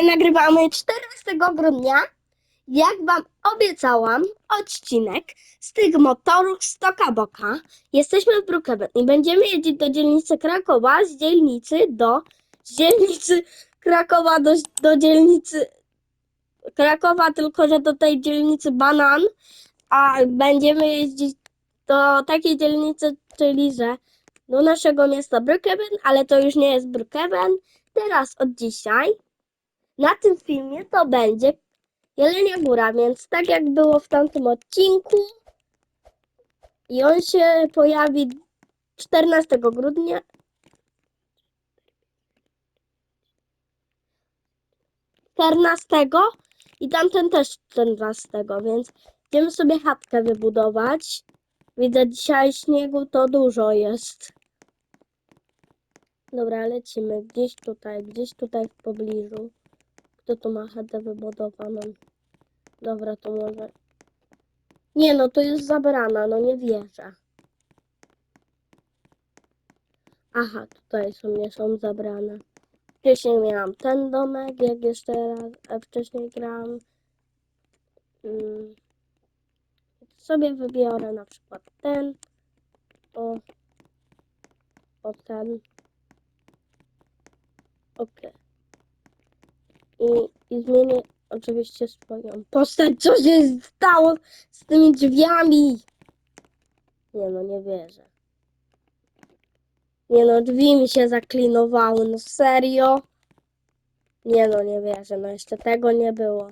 Dzisiaj nagrywamy 14 grudnia. Jak wam obiecałam, odcinek z tych motorów z Toka Boka. Jesteśmy w Brookhaven i będziemy jeździć do dzielnicy Krakowa, z dzielnicy do z dzielnicy Krakowa do, do dzielnicy Krakowa, tylko że do tej dzielnicy Banan, a będziemy jeździć do takiej dzielnicy, czyli że do naszego miasta Brookhaven, ale to już nie jest Brookhaven. Teraz od dzisiaj na tym filmie to będzie Jelenia Góra, więc tak jak było w tamtym odcinku i on się pojawi 14 grudnia. 14 i tamten też 14, więc będziemy sobie chatkę wybudować. Widzę dzisiaj śniegu to dużo jest. Dobra, lecimy gdzieś tutaj, gdzieś tutaj w pobliżu. Kto tu ma chatę wybudowaną? Dobra, to może... Nie no, to jest zabrana, no nie wierzę. Aha, tutaj są, nie są zabrane. Wcześniej miałam ten domek, jak jeszcze raz, wcześniej grałam. Mm. Sobie wybiorę na przykład ten. O. O ten. Ok. I, I zmienię oczywiście swoją postać. Co się stało z tymi drzwiami? Nie no, nie wierzę. Nie no, drzwi mi się zaklinowały. No serio? Nie no, nie wierzę. No jeszcze tego nie było.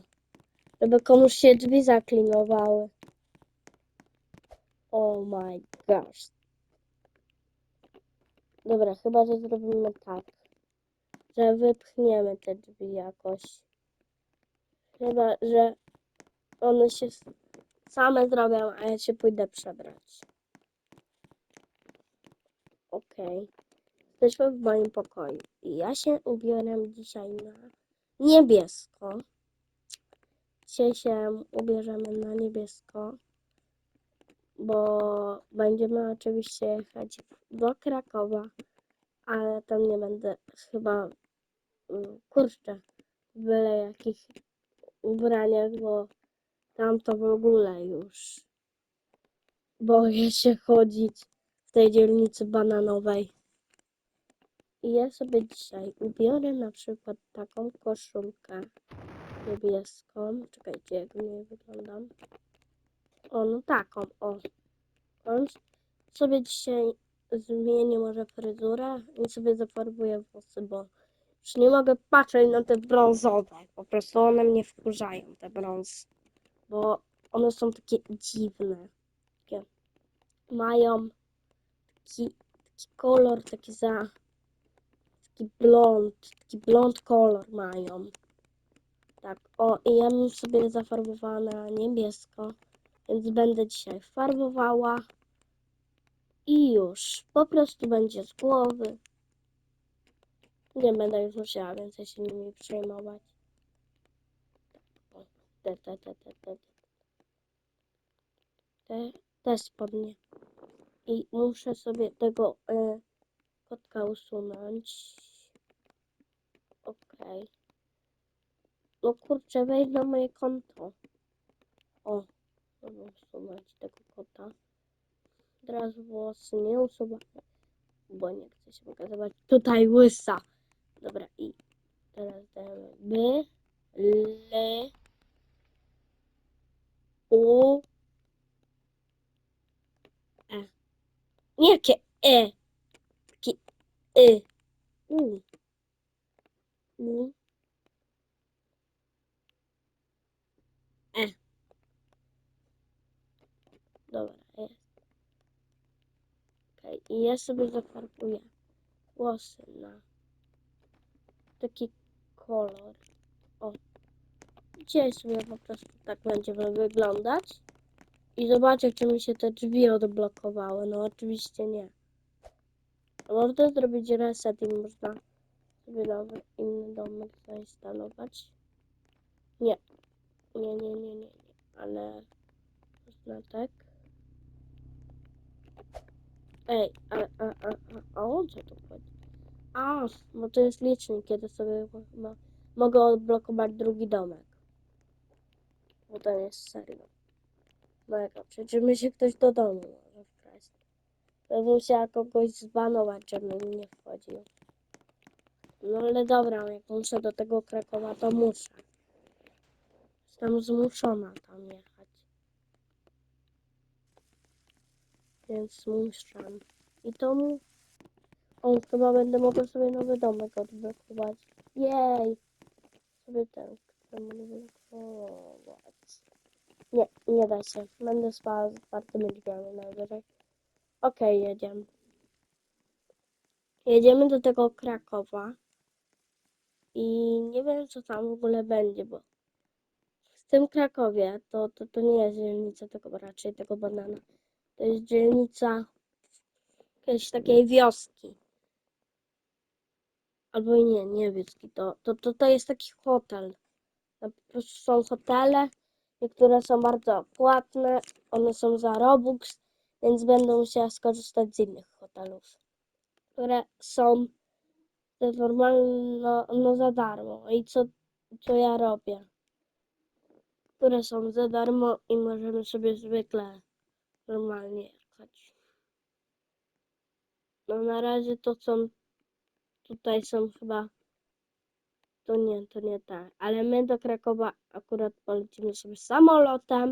Żeby komuś się drzwi zaklinowały. Oh my gosh. Dobra, chyba, że zrobimy tak że wypchniemy te drzwi jakoś. Chyba, że one się same zrobią, a ja się pójdę przebrać. Okej. Jesteśmy w moim pokoju. I ja się ubieram dzisiaj na niebiesko. Dzisiaj się ubierzemy na niebiesko, bo będziemy oczywiście jechać do Krakowa, ale tam nie będę chyba kurczę, byle jakich ubraniach, bo tam to w ogóle już boję się chodzić w tej dzielnicy bananowej. I ja sobie dzisiaj ubiorę na przykład taką koszulkę niebieską. Czekajcie, jak u niej wyglądam. O, no taką, o. On sobie dzisiaj zmienię może fryzurę i sobie zafarbuję włosy, bo już nie mogę patrzeć na te brązowe. Po prostu one mnie wkurzają, te brąz. Bo one są takie dziwne. Takie mają taki, taki kolor, taki za. Taki blond, taki blond kolor mają. Tak, o, i ja bym sobie zafarbowała na niebiesko, więc będę dzisiaj farbowała. I już, po prostu będzie z głowy. Nie będę już musiała więcej się nimi przejmować. Te, te, te, te, te. Te, te spodnie. I muszę sobie tego e, kotka usunąć. Okej. No kurczę, wejdź na moje konto. O, mogę usunąć tego kota. Teraz włosy nie usuwam, bo nie chcę się pokazywać. Tutaj łysa. Dobra, i teraz dajemy B, L, U, E. Nie, jakie E? Takie Y. U. U. E. Dobra, jest. Okej, i ja sobie zafarbuję włosy na taki kolor. O. Dzisiaj sobie po prostu tak będziemy wyglądać. I zobaczę, czy mi się te drzwi odblokowały. No oczywiście nie. A Można zrobić reset i można sobie nowy, inny domek zainstalować. Nie. Nie, nie, nie, nie, nie. Ale można tak. Ej, ale, a, a, a, a o co chodzi? A, bo to jest licznik, kiedy sobie ma, mogę odblokować drugi domek. Bo to jest serio. Mega. Przecież się ktoś do domu może wkraść. To musiała kogoś zbanować, żeby mi nie wchodził. No ale dobra, jak muszę do tego Krakowa, to muszę. Jestem zmuszona tam jechać. Więc muszę. I to mu... O, chyba będę mogła sobie nowy domek odblokować. Jej! Sobie ten chcę odblokować. Nie, nie da się. Będę spała z otwartymi drzwiami najwyżej. Okej, jedziemy. Jedziemy do tego Krakowa. I nie wiem, co tam w ogóle będzie, bo w tym Krakowie to, to, to nie jest dzielnica tego, raczej tego banana. To jest dzielnica jakiejś takiej wioski. Albo nie, nie wioski. To, to, to, jest taki hotel. Po prostu są hotele, niektóre są bardzo płatne, one są za Robux, więc będę musiała skorzystać z innych hotelów, które są normalnie no, no za darmo. I co, co ja robię? Które są za darmo i możemy sobie zwykle normalnie jechać. No na razie to są, tutaj są chyba, to nie, to nie tak, ale my do Krakowa akurat polecimy sobie samolotem,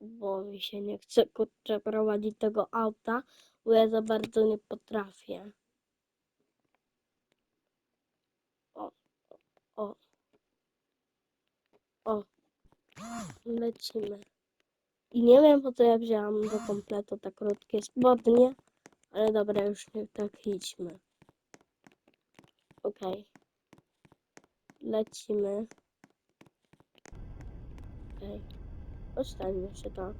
bo mi się nie chce kurczę prowadzić tego auta, bo ja za bardzo nie potrafię. O, o, o, lecimy. I nie wiem po co ja wzięłam do kompletu te krótkie spodnie, ale dobra, już nie tak idźmy. Okej. Lecimy. Okej. Ostańmy się tak.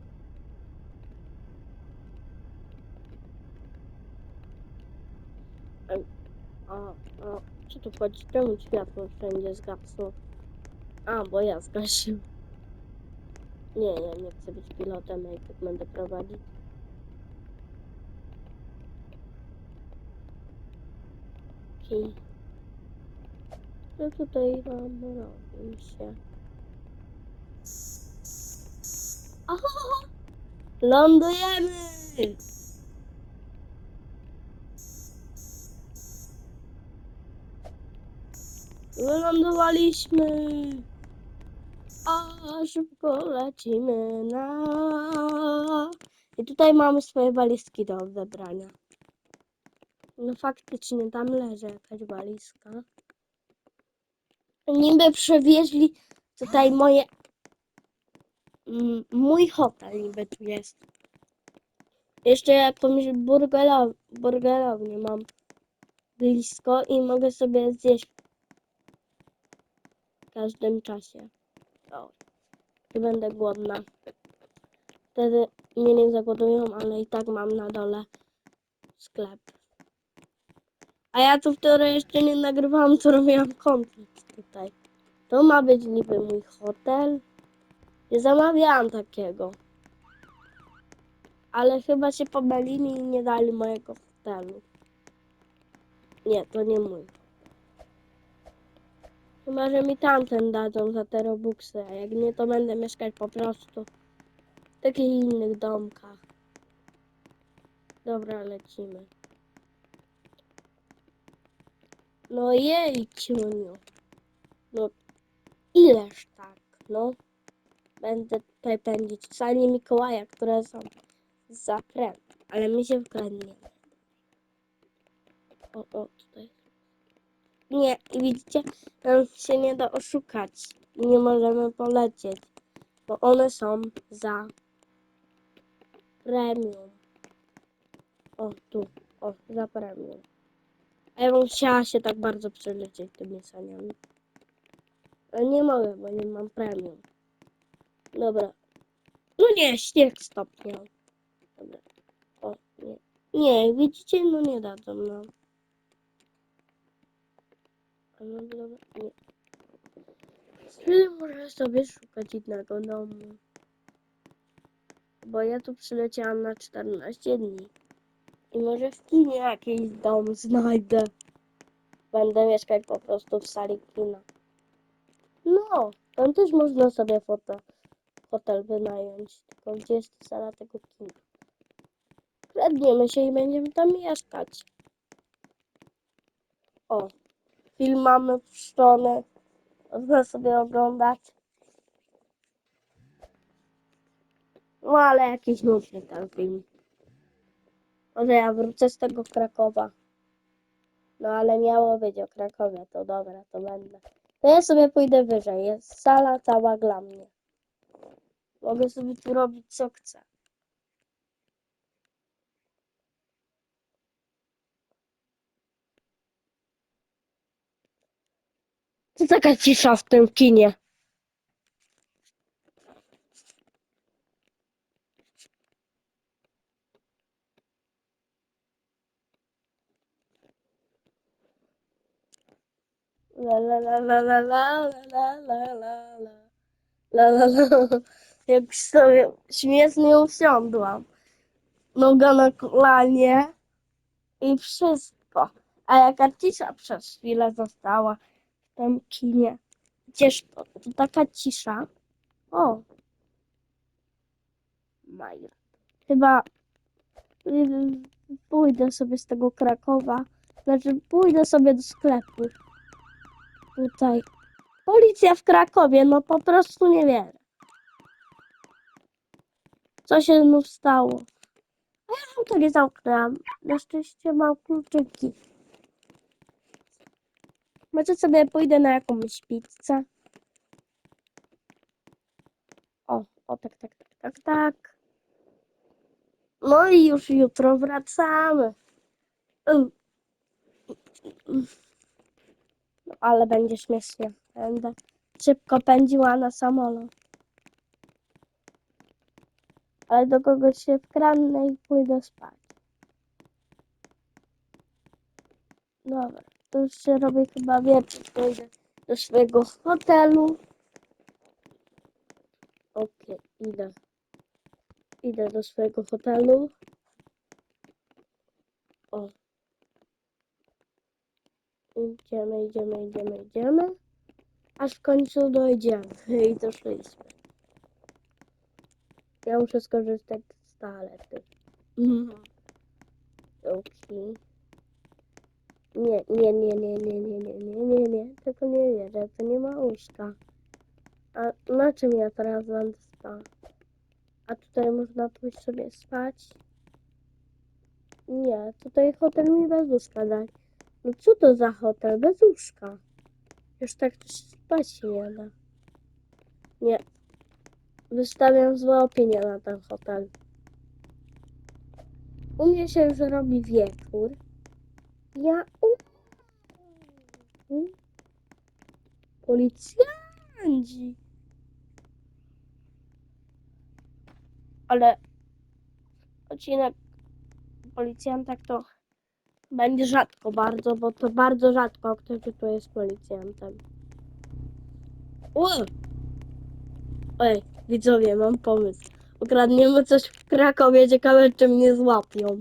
A, a, co tu chodzi? Czemu światło wszędzie zgasło? A, bo ja zgasiłem. Nie, ja nie chcę być pilotem, jak tak będę prowadzić. Okej. Co tutaj mam robi się? O! Lądujemy! Wylądowaliśmy! A szybko lecimy na... I tutaj mamy swoje walizki do odebrania. No faktycznie, tam leży jakaś walizka. Niby przewieźli tutaj moje... Mój hotel niby tu jest. Jeszcze jakąś burgerow burgerownię mam blisko i mogę sobie zjeść w każdym czasie. O, i będę głodna. Wtedy mnie nie zagłodują, ale i tak mam na dole sklep. A ja tu wczoraj jeszcze nie nagrywałam, co robiłam kontent tutaj. To ma być niby mój hotel. Nie zamawiałam takiego. Ale chyba się pomylili i nie dali mojego hotelu. Nie, to nie mój. Chyba, że mi tamten dadzą za te robuxy, a jak nie, to będę mieszkać po prostu w takich innych domkach. Dobra, lecimy. No jej, ciuniu. No, ileż tak, no. Będę tutaj pędzić w Mikołaja, które są za prem, ale mi się wkradnie. O, o, tutaj. Nie, widzicie, tam się nie da oszukać. Nie możemy polecieć, bo one są za premium. O, tu, o, za premium. A ja bym chciała się tak bardzo przelecieć tymi saniami. Nie mogę, bo nie mam premium. Dobra. No nie, śnieg stopniał. Dobra. O, nie. Nie, widzicie, no nie dadzą nam. No dobra, nie. Czyli muszę sobie szukać innego domu. Bo ja tu przyleciałam na 14 dni. I może w kinie jakiś dom znajdę. będę mieszkać po prostu w sali kina. No, tam też można sobie fotel, hotel wynająć. Tylko gdzie jest sala tego kina? Kradniemy się i będziemy tam mieszkać. O, film mamy puszczony. Można sobie oglądać. No ale jakiś nudny ten film. Może ja wrócę z tego Krakowa. No ale miało być o Krakowie, to dobra, to będę. To ja sobie pójdę wyżej. Jest sala cała dla mnie. Mogę sobie tu robić co chcę. Co taka cisza w tym kinie? La la la la la la la la la la la la la Jak sobie śmiesznie usiądłam. Noga na kolanie i wszystko. A jaka cisza przez chwilę została w tym kinie. Gdzież to? To taka cisza. O. Maja. Chyba y, pójdę sobie z tego Krakowa. Znaczy pójdę sobie do sklepu. Tutaj. Policja w Krakowie, no po prostu nie wierzę. Co się znów stało? A ja auto nie zamknęłam. Na szczęście mam kluczyki. Może sobie pójdę na jakąś pizzę. O, o tak, tak, tak, tak, tak. No i już jutro wracamy. Mm. No, ale będzie śmiesznie. Będę szybko pędziła na samolot. Ale do kogoś się wkradnę i pójdę spać. Dobra, to już się robi chyba wieczór. Pójdę do swojego hotelu. Okej, idę. Idę do swojego hotelu. O. Idziemy, idziemy, idziemy, idziemy. Aż w końcu dojdziemy i doszliśmy. Ja muszę skorzystać z toalety. Okej. Nie, nie, nie, nie, nie, nie, nie, nie, nie, nie. Tylko nie wierzę, to nie ma łóżka. A na czym ja teraz będę spał? A tutaj można pójść sobie spać? Nie, tutaj hotel mi bez łóżka daj. No co to za hotel bez łóżka? Już tak się spać się nie da. Nie. Wystawiam złe opinie na ten hotel. U mnie się już robi wieczór. Ja... U... Policjanci. Ale odcinek policjanta to będzie rzadko bardzo, bo to bardzo rzadko ktoś tu jest policjantem. U! Ej, widzowie, mam pomysł. Ukradniemy coś w Krakowie, ciekawe czy mnie złapią.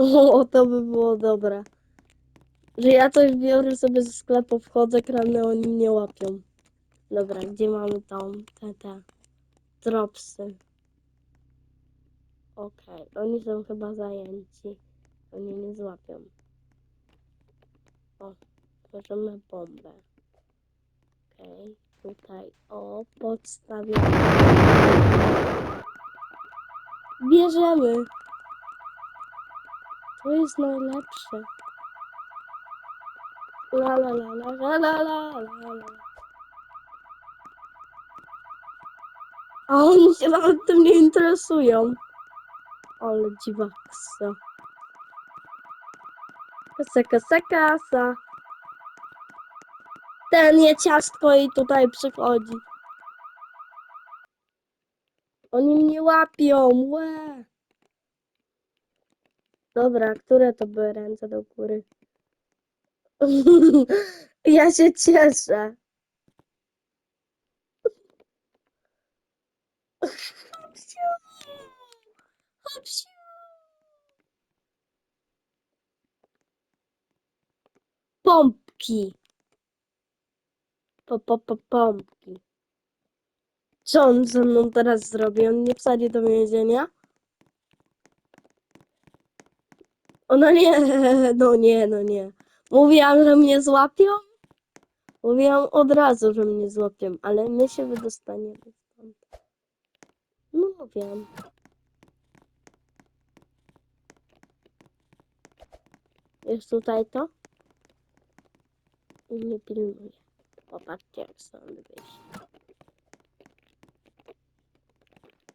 O, to by było dobre. Że ja coś biorę sobie ze sklepu, wchodzę, kradnę, oni mnie łapią. Dobra, gdzie mamy tą, te, te dropsy? Okej, oni są chyba zajęci. Oni nie złapią. O, tworzymy bombę. Okej, tutaj, o, podstawiamy. Bierzemy. To jest najlepsze. La la la la la la la la la. A oni się nawet tym nie interesują. Ale dziwaksa. Kasa, kasa, kasa. Ten je ciastko i tutaj przychodzi. Oni mnie łapią, łe. Dobra, które to były ręce do góry? ja się cieszę. Pompki. Po, po, po, pompki. Co on ze mną teraz zrobi? On nie wsadzi do więzienia? O no nie, no nie, no nie. Mówiłam, że mnie złapią? Mówiłam od razu, że mnie złapią, ale my się wydostaniemy stąd. No mówiłam. Jest tutaj to? I nie pilnuję. Popatrzcie, jak stąd wyjść.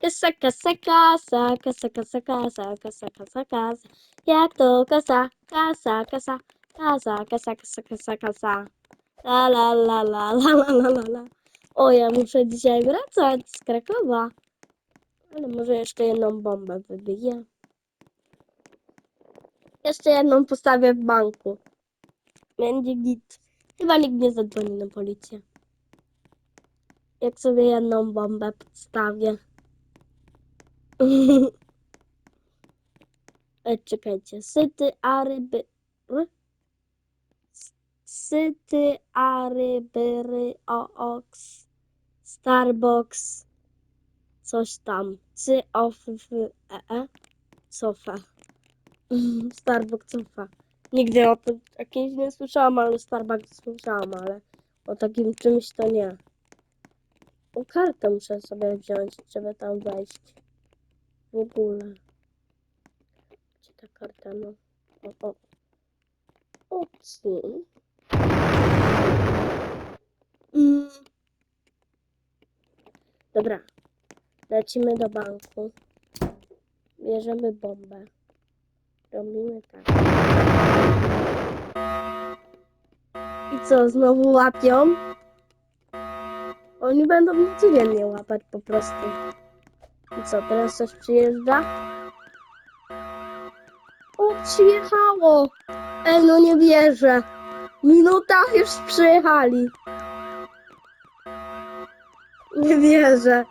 Kasa, kasa, kasa, kasa, kasa, kasa, kasa, kasa, kasa. Jak to kasa, kasa, kasa, kasa, kasa, kasa, kasa, kasa. La la la la la la la la la. O, ja muszę dzisiaj wracać z Krakowa. Ale może jeszcze jedną bombę wybiję. Jeszcze jedną postawię w banku. Będzie git. Chyba nikt nie zadzwoni na policję. Jak sobie jedną bombę podstawię. E, Czekajcie. Syty, a ryby. r? Syty, a ryby, ry, o, oks. Starbucks. Coś tam. Cy, of, w, e, e. Sofa. Starbucks, sofa. Nigdy o tym jakimś nie słyszałam, ale Starbucks słyszałam, ale o takim czymś to nie. O kartę muszę sobie wziąć, żeby tam wejść. W ogóle. Gdzie ta karta, no? O, o. Opcji. Mm. Dobra. Lecimy do banku. Bierzemy bombę. Robimy tak. I co, znowu łapią? Oni będą mnie codziennie łapać po prostu. I co, teraz coś przyjeżdża? O, przyjechało! Ej, no nie wierzę. Minuta już przyjechali. Nie wierzę.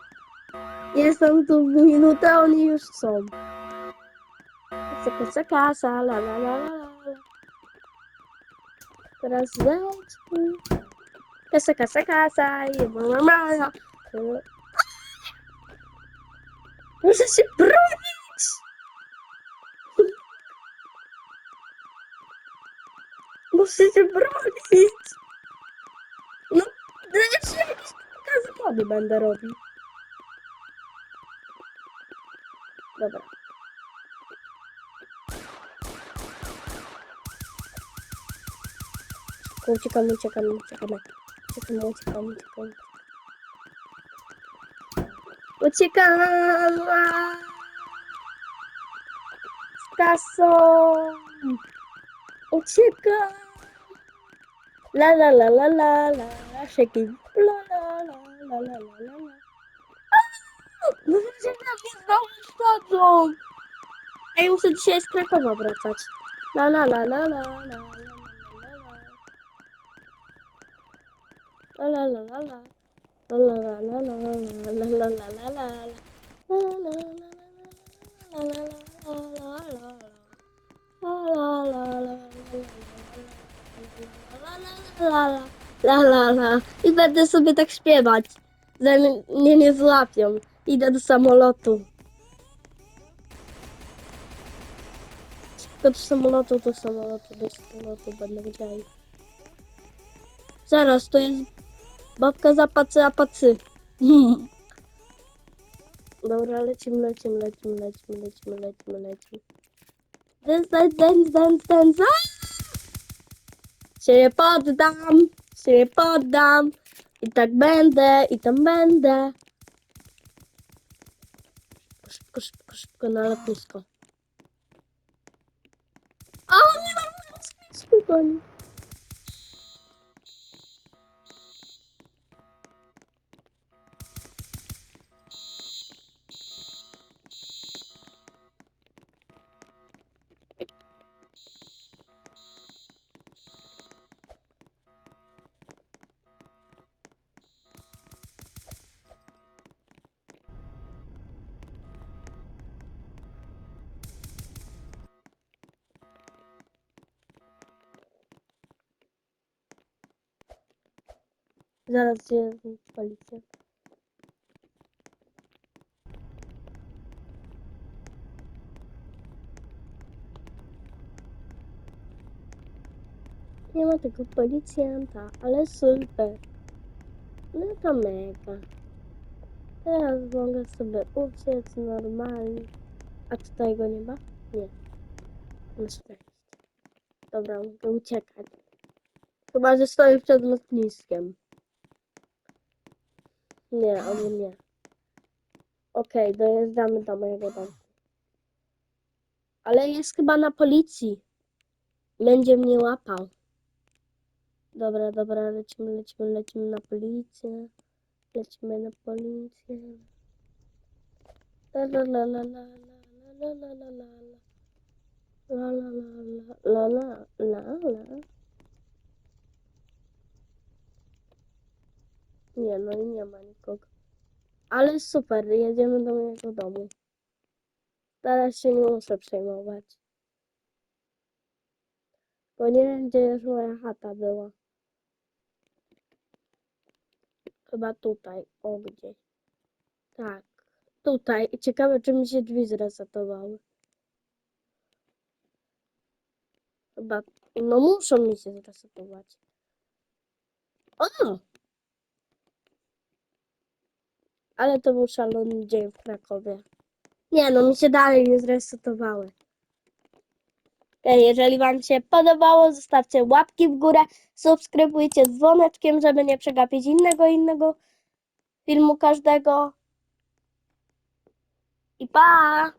Jestem tu w minutę, oni już są. Kasa, kasa, la la la la. Teraz lećmy. Kasa, kasa, kasa, i. Muszę się bronić! Muszę się bronić! No, jeszcze jakieś kazwody będę robił. Dobra. Uciekamy, uciekamy, uciekamy. Uciekamy, uciekamy, uciekamy. Uciekam! Z kasą! Uciekam! La la la la la la, shake La la la la la la la. Mówicie, że mnie znowu szkodzą! Ej, muszę dzisiaj z Krakowa wracać. La la la la la la la. La la la la la. La la la la la la la la la la la la. La i będę sobie tak śpiewać, że mnie nie złapią. Idę do samolotu. Do samolotu, do samolotu, do samolotu będę wiedział. Zaraz, to jest babka zapacy, apacy. Dobra, lecimy, lecimy, lecimy, lecimy, lecimy, lecimy, lecimy. Dance, dance, dance, dance, dance. Się nie poddam, się nie poddam. I tak będę, i tam będę. Szybko, szybko, szybko na lotnisko. A nie mam spokojnie. Zaraz się policja. Nie ma tego policjanta, ale super. No to mega. Teraz mogę sobie uciec normalnie. A tutaj go nie ma? Nie. Na szczęście. Dobra, mogę uciekać. Chyba, że stoję przed lotniskiem. Nie, albo nie. Okej, dojeżdżamy do mojego domu. Ale jest chyba na policji. Będzie mnie łapał. Dobra, dobra, lecimy, lecimy, lecimy na policję. Lecimy na policję. La la la la la la la la la la la. La la la la la la la. Nie, no i nie ma nikogo. Ale super, jedziemy do mojego domu. Teraz się nie muszę przejmować. Bo nie wiem, gdzie już moja chata była. Chyba tutaj, o gdzieś. Tak, tutaj. I Ciekawe, czy mi się drzwi zresetowały. Chyba, no muszą mi się zresetować. O! Ale to był szalony dzień w Krakowie. Nie, no mi się dalej nie zresetowały. Okej, jeżeli Wam się podobało, zostawcie łapki w górę, subskrybujcie dzwoneczkiem, żeby nie przegapić innego, innego filmu każdego. I pa!